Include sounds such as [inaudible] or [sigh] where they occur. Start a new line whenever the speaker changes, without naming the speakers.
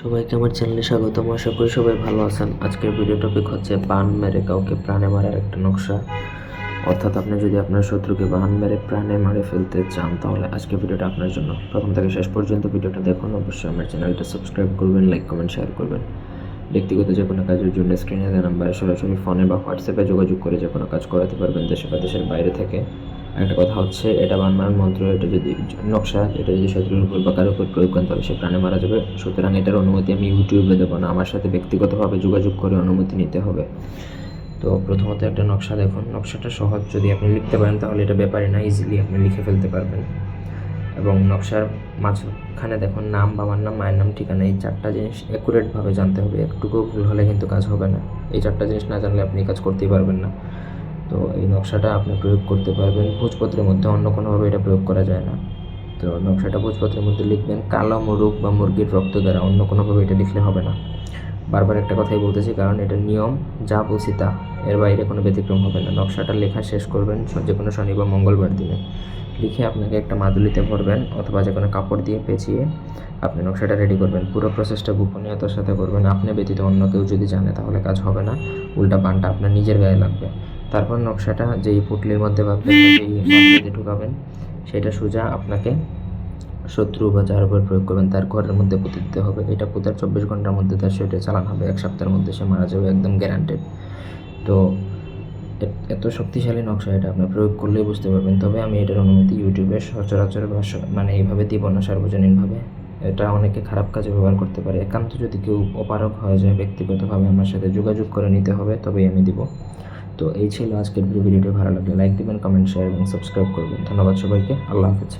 সবাইকে আমার চ্যানেলে স্বাগতম। আশা করি সবাই ভালো আছেন। আজকের ভিডিও টপিক হচ্ছে বান মেরে কাউকে প্রাণে মারার একটা নকশা। অর্থাৎ আপনি যদি আপনার শত্রুকে বান মেরে প্রাণে মারে ফেলতে চান, তাহলে আজকের ভিডিওটা আপনার জন্য। প্রথম থেকে শেষ পর্যন্ত ভিডিওটা দেখুন। অবশ্যই আমার চ্যানেলটা সাবস্ক্রাইব করবেন লাইক কমেন্ট শেয়ার করবেন। ব্যক্তিগত যে কোনো কাজের জন্য স্ক্রিনে দেওয়া নাম্বারে সরাসরি ফোনে বা হোয়াটসঅ্যাপে যোগাযোগ করে যে কোনো কাজ করাতে পারবেন দেশে বা দেশের বাইরে থেকে। একটা কথা হচ্ছে, এটা বানমারার মন্ত্র, এটা যদি নকশা, এটা যদি শত্রুর উপর বা কারোর উপর প্রয়োগ করেন, তাহলে সে প্রাণে মারা যাবে। সুতরাং এটার অনুমতি আমি ইউটিউবে দেবো না। আমার সাথে ব্যক্তিগতভাবে যোগাযোগ করে অনুমতি নিতে হবে। তো প্রথমত একটা নকশা দেখুন। নকশাটা সহজ। যদি আপনি লিখতে পারেন, তাহলে এটা ব্যাপারে না। ইজিলি আপনি লিখে ফেলতে পারবেন। এবং নকশার মাঝখানে দেখুন, নাম, বাবার নাম, মায়ের নাম, ঠিকানা, এই চারটা জিনিস অ্যাকুরেটভাবে জানতে হবে। একটুকু ভুল হলে কিন্তু কাজ হবে না। এই চারটা জিনিস না জানলে আপনি কাজ করতেই পারবেন না। তো এই নকশাটা আপনি প্রয়োগ করতে পারবেন। ভোজপত্রের মধ্যে অন্য কোনোভাবে এটা প্রয়োগ করা যায় না। তো নকশাটা ভোজপত্রের মধ্যে লিখবেন, কালো মুরগ বা মুরগির রক্ত দ্বারা অন্য কোনোভাবে এটা লিখলে হবে না। বারবার একটা কথাই বলতেছি, কারণ এটা নিয়ম, যা বলছি তা। এর বাইরে কোনো ব্যতিক্রম হবে না। নকশাটা লেখা শেষ করবেন যে কোনো শনি বা মঙ্গলবার দিনে। লিখে আপনাকে একটা মাদুলিতে ভরবেন, অথবা যে কোনো কাপড় দিয়ে পেঁচিয়ে আপনি নকশাটা রেডি করবেন। পুরো প্রসেসটা গোপনীয়তার সাথে করবেন। আপনি ব্যতীত অন্য কেউ যদি জানে, তাহলে কাজ হবে না। উল্টা পানটা আপনার নিজের গায়ে লাগবে। তারপর নকশাটা যেই পুটলির মধ্যে বা যেই [laughs] ঢুকাবেন সেটা সোজা আপনাকে শত্রু বা যার উপর প্রয়োগ করবেন তার ঘরের মধ্যে পুঁতে দিতে হবে। এটা পুঁতার চব্বিশ ঘণ্টার মধ্যে তার সেটা চালান হবে এক সপ্তাহের মধ্যে সে মারা যাবে একদম গ্যারান্টেড তো এত শক্তিশালী নকশা এটা আপনি প্রয়োগ করলেই বুঝতে পারবেন। তবে আমি এটার অনুমতি ইউটিউবে সচরাচর বা মানে এইভাবে দিব না সার্বজনীনভাবে। এটা অনেকে খারাপ কাজে ব্যবহার করতে পারে। একান্ত যদি কেউ অপারক হয়ে যায় ব্যক্তিগতভাবে আমার সাথে যোগাযোগ করে নিতে হবে তবেই আমি দিব। তো এই ছিল আজকের ভিডিওটি। ভালো লাগলে লাইক দেবেন কমেন্ট শেয়ার এবং সাবস্ক্রাইব করবেন। ধন্যবাদ সবাইকে। আল্লাহ হাফেজ।